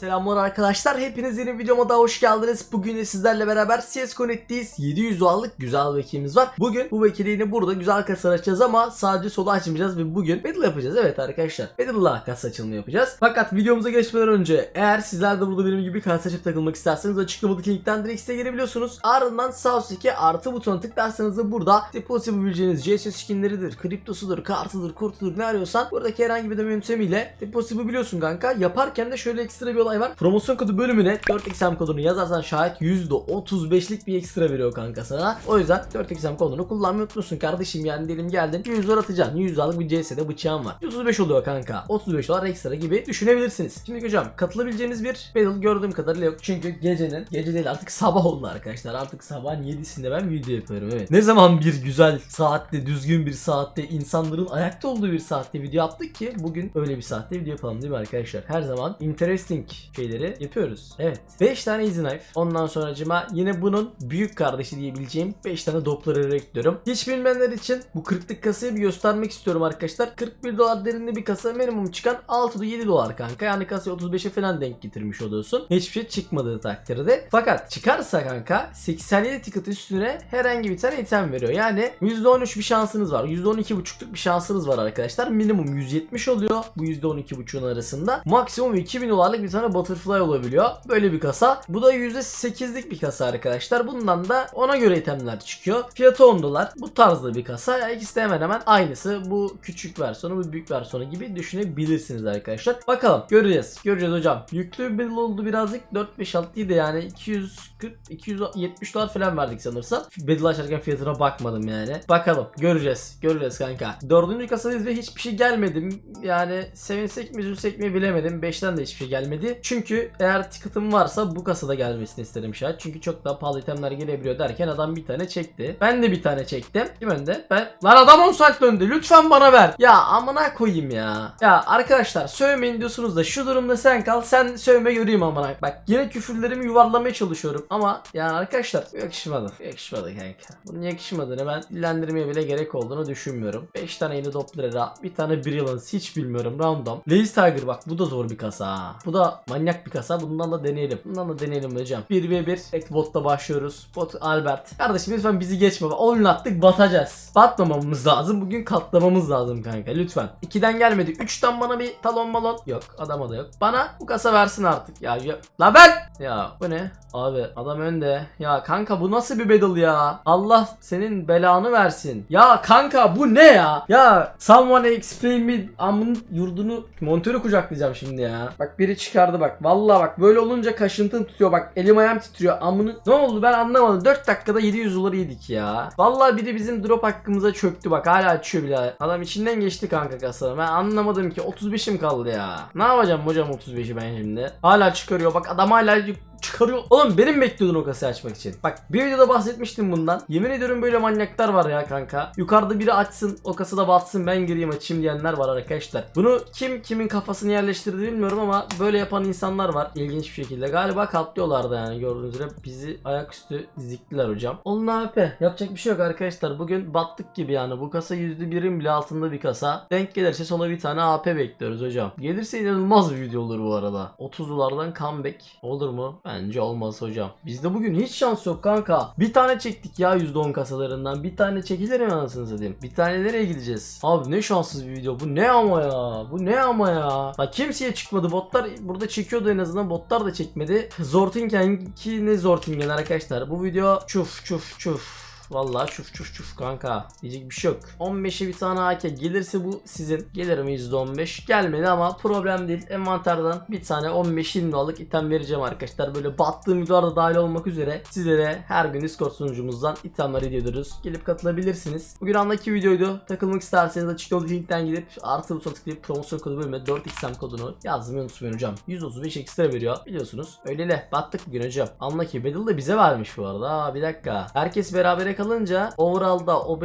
Selamlar arkadaşlar. Hepiniz yeni videoma da hoş geldiniz. Bugün de sizlerle beraber CS Connect'teyiz. 700 dolarlık güzel vekilimiz var. Bugün bu vekili burada güzel kasa açacağız ama sadece solu açmayacağız ve bugün battle yapacağız. Evet arkadaşlar. Battle'la kasa açılımı yapacağız. Fakat videomuza geçmeden önce eğer sizler de burada benim gibi kasa açıp takılmak isterseniz açıklamadaki linkten direkt siteye gelebiliyorsunuz. Ardından sağ üstteki artı butonuna tıklarsanız da burada depozit yapabileceğiniz CS skinleridir, kriptosudur, kartıdır, kurtudur ne arıyorsan buradaki herhangi bir ödeme yöntemiyle depozit yapabiliyorsun kanka. Yaparken de şöyle ekstra bir olay var. Promosyon kodu bölümüne 4xm kodunu yazarsan şayet %35'lik bir ekstra veriyor kanka sana. O yüzden 4xm kodunu kullanmayı unutmuşsun kardeşim yani diyelim geldin 100 dolar atacaksın. 100 dolarlık bir CS'de bıçağın var. 35 oluyor kanka. 35 dolar ekstra gibi düşünebilirsiniz. Şimdi hocam katılabileceğiniz bir battle gördüğüm kadarıyla yok. Çünkü gecenin, gece değil artık sabah oldu arkadaşlar. Artık sabahın 7'sinde ben video yapıyorum evet. Ne zaman bir güzel saatte, düzgün bir saatte, insanların ayakta olduğu bir saatte video yaptık ki bugün öyle bir saatte video yapalım değil mi arkadaşlar? Her zaman interesting şeyleri yapıyoruz. Evet. 5 tane easy knife. Ondan sonracıma yine bunun büyük kardeşi diyebileceğim 5 tane Doppler'ı ekliyorum. Hiç bilmeyenler için bu 40'lık kasayı bir göstermek istiyorum arkadaşlar. 41 dolar derinde bir kasa minimum çıkan 6-7 dolar kanka. Yani kasayı 35'e falan denk getirmiş oluyorsun. Hiçbir şey çıkmadığı takdirde. Fakat çıkarsa kanka 87 ticket üstüne herhangi bir tane item veriyor. Yani %13 bir şansınız var. %12,5'luk bir şansınız var arkadaşlar. Minimum 170 oluyor bu %12,5'un arasında. Maksimum 2000 dolarlık bir tane butterfly olabiliyor. Böyle bir kasa. Bu da %8'lik bir kasa arkadaşlar. Bundan da ona göre itemler çıkıyor. Fiyatı 10 dolar. Bu tarzda bir kasa. İkisi de hemen hemen aynısı. Bu küçük versiyonu, bu büyük versiyonu gibi düşünebilirsiniz arkadaşlar. Bakalım göreceğiz. Göreceğiz hocam. Yüklü bir oldu birazcık. 4 5 6 değil de yani 240 270 dolar falan verdik sanırsam. Battle açarken fiyatına bakmadım yani. Bakalım. Göreceğiz. Göreceğiz kanka. Dördüncü kasadayız ve hiçbir şey gelmedi. Yani sevinsek mi üzülsek mi bilemedim. 5'ten de hiçbir şey gelmedi. Çünkü eğer ticket'ım varsa bu kasada gelmesini isterim şayet. Çünkü çok daha pahalı itemler gelebiliyor derken adam bir tane çekti. Ben de bir tane çektim. Kim önde? Ben. Lan adam 10 saat döndü. Lütfen bana ver. Ya amına koyayım ya. Ya arkadaşlar sövmeyin diyorsunuz da şu durumda sen kal. Sen sövme göreyim amına. Bak yine küfürlerimi yuvarlamaya çalışıyorum. Ama yani arkadaşlar yakışmadı. Yakışmadı kanka. Bunun yakışmadığını ben dillendirmeye bile gerek olduğunu düşünmüyorum. 5 tane yeni Doppler'a bir tane Brilliance hiç bilmiyorum random. Lazy Tiger bak bu da zor bir kasa ha. Bu da manyak bir kasa. Bundan da deneyelim. Bundan da deneyelim hocam. 1v1 ek botta başlıyoruz. Bot Albert. Kardeşim lütfen bizi geçme. 10 attık batacağız. Batmamamız lazım. Bugün katlamamız lazım kanka lütfen. 2'den gelmedi. 3'ten bana bir talon balon. Yok adama da yok. Bana bu kasa versin artık. Ya, ya. La ben. Ya bu ne? Abi adam önde. Ya kanka bu nasıl bir battle ya? Allah senin belanı versin. Ya kanka bu ne ya? Ya someone explain me amın yurdunu montörü kucaklayacağım şimdi ya. Bak biri çıkardı bak. Vallahi bak böyle olunca kaşıntın tutuyor bak. Elim ayağım titriyor. Amını ne oldu ben anlamadım. 4 dakikada 700 doları yedik ya. Vallahi biri bizim drop hakkımıza çöktü bak. Hala açıyor bile. Adam içinden geçti kanka kasanın. Ben anlamadım ki 35'im kaldı ya. Ne yapacağım hocam 35'i ben şimdi? Hala çıkarıyor bak adam hala çıkarıyor. Oğlum benim bekliyordun o kasayı açmak için. Bak bir videoda bahsetmiştim bundan. Yemin ediyorum böyle manyaklar var ya kanka. Yukarıda biri açsın o kasada batsın ben gireyim açayım diyenler var arkadaşlar. Bunu kim kimin kafasını yerleştirdi bilmiyorum ama böyle yapan insanlar var. İlginç bir şekilde. Galiba katlıyorlardı yani gördüğünüz üzere. Bizi ayaküstü ziktiler hocam. Onun AP. Yapacak bir şey yok arkadaşlar. Bugün battık gibi yani. Bu kasa %1'in bile altında bir kasa. Denk gelirse sola bir tane AP bekliyoruz hocam. Gelirse inanılmaz bir video olur bu arada. 30'lardan comeback olur mu? Bence olmaz hocam. Bizde bugün hiç şans yok kanka. Bir tane çektik ya %10 kasalarından. Bir tane çekilir mi anasını satayım? Bir tane nereye gideceğiz? Abi ne şanssız bir video. Bu ne ama ya? Bu ne ama ya? Bak kimseye çıkmadı. Botlar burada çekiyordu en azından. Botlar da çekmedi. Zortingen ki ne Zortingen arkadaşlar. Bu video çuf çuf çuf. Vallahi çuf çuf çuf kanka. Diyecek bir şey yok. 15'e bir tane AK gelirse bu sizin. Gelir mi %15? Gelmedi ama problem değil. Envanterden bir tane 15-20 dolarlık item vereceğim arkadaşlar. Böyle battığım videolarda dahil olmak üzere sizlere her gün Discord sunucumuzdan itemler ediyoruz. Gelip katılabilirsiniz. Bugün andaki videoydu. Takılmak isterseniz açıklama linkten gidip artı butona tıklayıp promosyon kodu bölümüne 4xm kodunu yazmayı unutmayın hocam. 135 ekstra veriyor biliyorsunuz. Öyle battık bugün hocam. Andaki Battle da bize vermiş bu arada. Aa, bir dakika. Herkes berabere kalınca overall'da o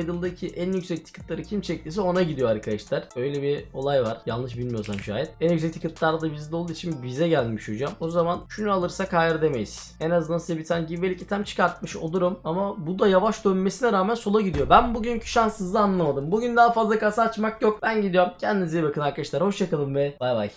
en yüksek ticket'ları kim çektiyse ona gidiyor arkadaşlar. Öyle bir olay var. Yanlış bilmiyorsam şayet. En yüksek ticket'lar da bizde olduğu için bize gelmiş hocam. O zaman şunu alırsak hayır demeyiz. En azından size bir tane giveback item çıkartmış olurum. Ama bu da yavaş dönmesine rağmen sola gidiyor. Ben bugünkü şanssızlığı anlamadım. Bugün daha fazla kasa açmak yok. Ben gidiyorum. Kendinize iyi bakın arkadaşlar. Hoşçakalın ve bay bay.